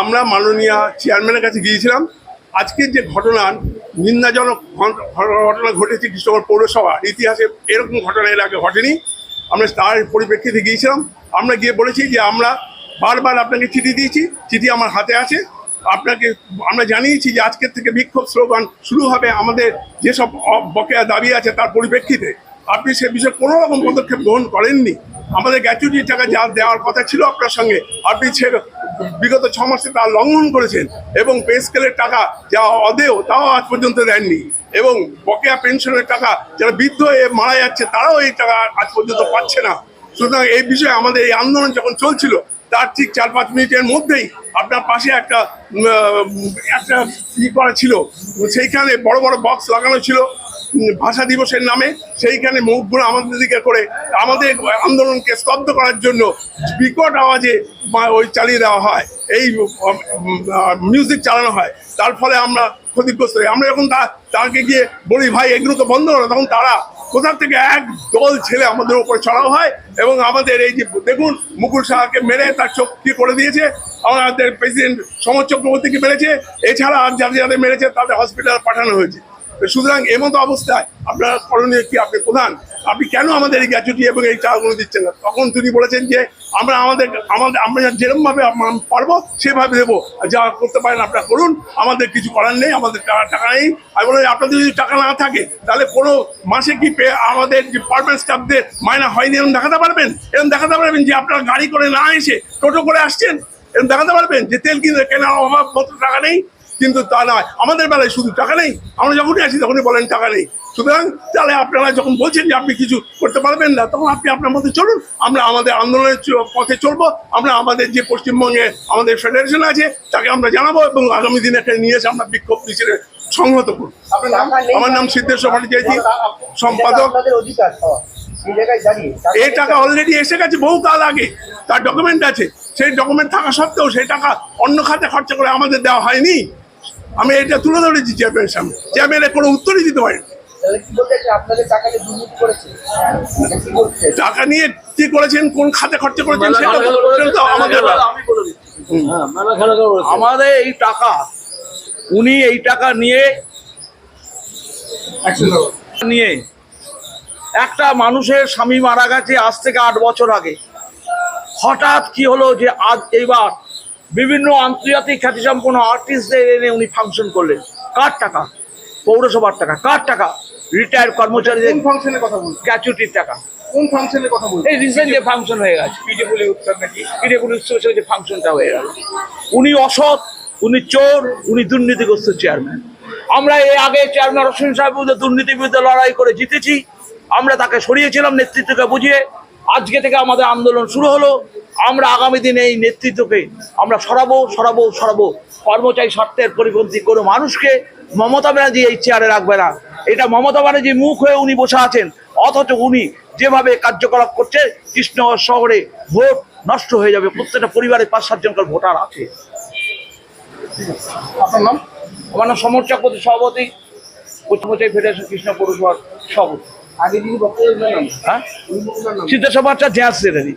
আমরা মাননীয় চেয়ারম্যানের কাছে গিয়েছিলাম। আজকের যে ঘটনা, নিন্দাজনক ঘটনা ঘটেছে কৃষ্ণগড় পৌরসভা ইতিহাসে এরকম ঘটনা এর আগে ঘটেনি। আমরা তার পরিপ্রেক্ষিতে গিয়েছিলাম। আমরা গিয়ে বলেছি যে আমরা বারবার আপনাকে চিঠি দিয়েছি। চিঠি আমার হাতে আছে। আপনাকে আমরা জানিয়েছি যে আজকের থেকে বিক্ষোভ স্লোগান শুরু হবে আমাদের যেসব বকেয়া দাবি আছে তার পরিপ্রেক্ষিতে। আপনি সে বিষয়ে কোনো রকম পদক্ষেপ গ্রহণ করেননি। আমাদের গ্র্যাচুইটির টাকা যা দেওয়ার কথা ছিল আপনার সঙ্গে, আপনি সে বিগত ছ মাসে তা লঙ্ঘন করেছেন এবং পে স্কেলের টাকা যা অদেও তাও আজ পর্যন্ত দেননি। এবং বকেয়া পেনশনের টাকা যারা বৃদ্ধ হয়ে মারা যাচ্ছে, তারাও এই টাকা আজ পর্যন্ত পাচ্ছে না। সুতরাং এই বিষয়ে আমাদের এই আন্দোলন যখন চলছিল, তার ঠিক চার পাঁচ মিনিটের মধ্যেই আপনার পাশে একটা একটা ই করা ছিল। সেইখানে বড় বড় বক্স লাগানো ছিল। ভাষা দিবসের নামে সেইখানে মুখগুলো আমাদের দিকে করে আমাদের আন্দোলনকে স্তব্ধ করার জন্য বিকট আওয়াজে ওই চালিয়ে দেওয়া হয়। এই মিউজিক চালানো হয়। তার ফলে আমরা ক্ষতিগ্রস্ত হই। আমরা যখন তাকে গিয়ে বলি, ভাই, এগুলো তো বন্ধ করো। তখন তারা কোথা থেকে এক দল ছেলে আমাদের উপরে চড়াও হয় এবং আমাদের এই যে, দেখুন, মুকুল সাহাকে মেরে তার চোখ দিয়ে করে দিয়েছে, আমাদের প্রেসিডেন্ট সমর চক্রবর্তীকে মেরেছে, এছাড়া আর যাদের যাদের মেরেছে তাদের হসপিটালে পাঠানো হয়েছে। সুতরাং এমতো অবস্থায় আপনার করণীয় কি? আপনি প্রধান। আপনি কেন আমাদের এই গ্যাচুটি এবং এই টাকাগুলো দিচ্ছেন না? তখন তিনি বলেছেন যে, আমরা আমাদের আমাদের, আমরা যেরকমভাবে পারব, সেভাবে দেবো। যা করতে পারেন আপনারা করুন। আমাদের কিছু করার নেই, আমাদের টাকা নেই। আমি বলি আপনাদের যদি টাকা না থাকে, তাহলে কোনো মাসে কি পে আমাদের যে পারমানেন্ট স্টাফদের মায়না হয়নি এরকম দেখাতে পারবেন? এরকম দেখাতে পারবেন যে আপনারা গাড়ি করে না এসে টোটো করে আসছেন? এরকম দেখাতে পারবেন যে তেল কিনে কেনার অভাব মতো টাকা নেই? কিন্তু তা নয়। আমাদের বেলায় শুধু টাকা নেই। আমরা যখনই আসি তখনই বলেন টাকা নেই। সুতরাং তাহলে আপনারা যখন বলছেন যে আপনি কিছু করতে পারবেন না তখন আপনি আপনার মধ্যে চলুন। আমরা আমাদের আন্দোলনের পথে চলবো। আমরা আমাদের যে পশ্চিমবঙ্গে আমাদের ফেডারেশন আছে তাকে আমরা জানাব এবং আগামী দিনে একটা নিয়ে এসে আমরা বিক্ষোভ মিছিলে সংহত করব। আমার নাম সিদ্ধেশ্বর ভট্টাচার্য সম্পাদক। এই এই টাকা অলরেডি এসে গেছে বহু কাল আগে। তার ডকুমেন্ট আছে। সেই ডকুমেন্ট থাকা সত্ত্বেও সেই টাকা অন্য খাতে খরচা করে আমাদের দেওয়া হয়নি। আমি এটা তুলে ধরেছি চেয়ারম্যানের সামনে। চেয়ারম্যানের কোনো উত্তরই দিতে পারেন। টাকা নিয়ে কি বলছে টাকা নিয়ে কি করেছেন কোন খাতে খরচা করেছেন সেটা তো- আমাদের দিচ্ছি আমাদের এই টাকা উনি এই টাকা নিয়ে নিয়ে একটা মানুষের স্বামী মারা গেছে আজ থেকে আট বছর আগে। হঠাৎ কি হলো যে আজ এইবার বিভিন্ন আন্তর্জাতিক খ্যাতিসম্পন্ন আর্টিস্টদের এনে উনি ফাংশন করলেন। কার টাকা? পৌরসভার টাকা। কার টাকা? রিটায়ার্ড কর্মচারীদের ফাংশনের কথা বলছেন? গ্র্যাচুইটির টাকা। কোন ফাংশনের কথা এই রিসেন্ট যে ফাংশন হয়ে গেছে উৎসব নাকি? যে ফাংশনটা হয়ে গেল। উনি অসৎ উনি চোর উনি দুর্নীতিগ্রস্ত চেয়ারম্যান আমরা এর আগে চেয়ারম্যান রসুন সাহেব বিরুদ্ধে দুর্নীতির বিরুদ্ধে লড়াই করে জিতেছি। আমরা তাকে সরিয়েছিলাম নেতৃত্বকে বুঝিয়ে। আজকে থেকে আমাদের আন্দোলন শুরু হলো। আমরা আগামী দিনে এই নেতৃত্বকে আমরা সরাবো সরাবো সরাবো। কর্মচারী স্বার্থের পরিপন্থী কোনো মানুষকে মমতা ব্যানার্জি এই চেয়ারে রাখবে না। এটা মমতা ব্যানার্জি মুখ হয়ে উনি বসে আছেন। অথচ উনি যেভাবে কার্যকলাপ করছে কৃষ্ণগড় শহরে ভোট নষ্ট হয়ে যাবে। প্রত্যেকটা পরিবারে পাঁচ সাতজন ভোটার আছে। আপনার নাম? আমার নাম সমর চক্রবর্তী সভাপতি পশ্চিমবঙ্গ ফেডারেশন কৃষ্ণ পৌরসভার সভাপতি। হ্যাঁ সিদ্ধেশ্বর বাচ্চা জেনারেল সেক্রেটারি